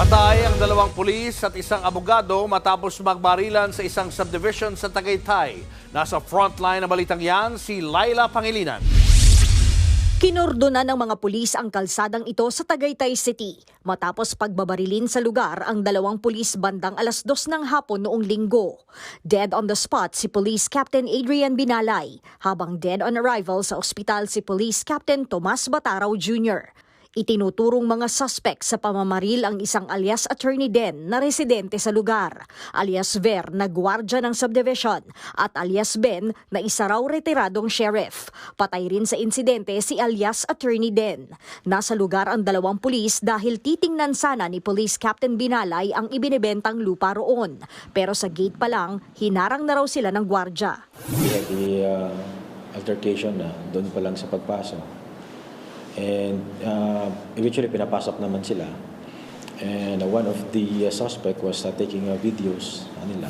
Patay ang dalawang pulis at isang abogado matapos magbarilan sa isang subdivision sa Tagaytay. Nasa frontline ng balitang yan si Laila Pangilinan. Kinordona ng mga pulis ang kalsadang ito sa Tagaytay City matapos pagbabarilin sa lugar ang dalawang pulis bandang alas dos ng hapon noong linggo. Dead on the spot si Police Captain Adrian Binalay habang dead on arrival sa ospital si Police Captain Tomas Bataraw Jr. Itinuturong mga suspect sa pamamaril ang isang alias Attorney Den na residente sa lugar, alias Ver na gwardya ng subdivision at alias Ben na isa raw retiradong sheriff. Patay rin sa insidente si alias Attorney Den. Nasa lugar ang dalawang pulis dahil titingnan sana ni Police Captain Binalay ang ibinebentang lupa roon. Pero sa gate pa lang, hinarang na raw sila ng gwardya. Had a uh, altercation na doon pa lang sa pagpasok. And uh, eventually pinapasok naman sila. And uh, one of the uh, suspect was uh, taking uh, videos nila.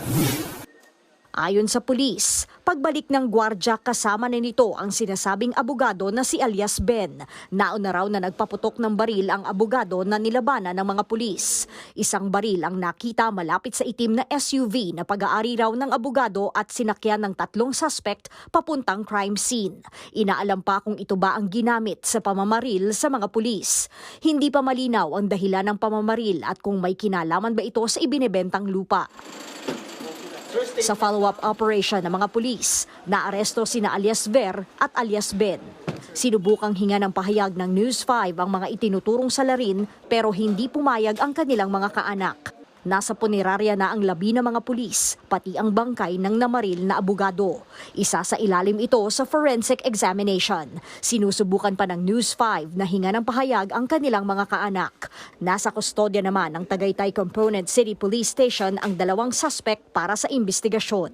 Ayon sa pulis, pagbalik ng gwardya kasama na nito ang sinasabing abogado na si alias Ben. Nauna raw na nagpaputok ng baril ang abogado na nilabanan ng mga pulis. Isang baril ang nakita malapit sa itim na SUV na pag-aari raw ng abogado at sinakyan ng tatlong suspect papuntang crime scene. Inaalam pa kung ito ba ang ginamit sa pamamaril sa mga pulis. Hindi pa malinaw ang dahilan ng pamamaril at kung may kinalaman ba ito sa ibinebentang lupa. Sa follow-up operation ng mga pulis, naaresto sina alias Ver at alias Ben. Sinubukang hinga ng pahayag ng News 5 ang mga itinuturong salarin pero hindi pumayag ang kanilang mga kaanak. Nasa punerarya na ang labi ng mga pulis, pati ang bangkay ng namaril na abogado. Isa sa ilalim ito sa forensic examination. Sinusubukan pa ng News 5 na hinga ng pahayag ang kanilang mga kaanak. Nasa kustodya naman ng Tagaytay Component City Police Station ang dalawang suspect para sa investigasyon.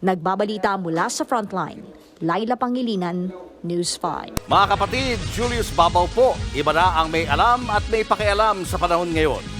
Nagbabalita mula sa frontline, Laila Pangilinan, News 5. Mga kapatid, Julius Babaw po. Iba na ang may alam at may pakialam sa panahon ngayon.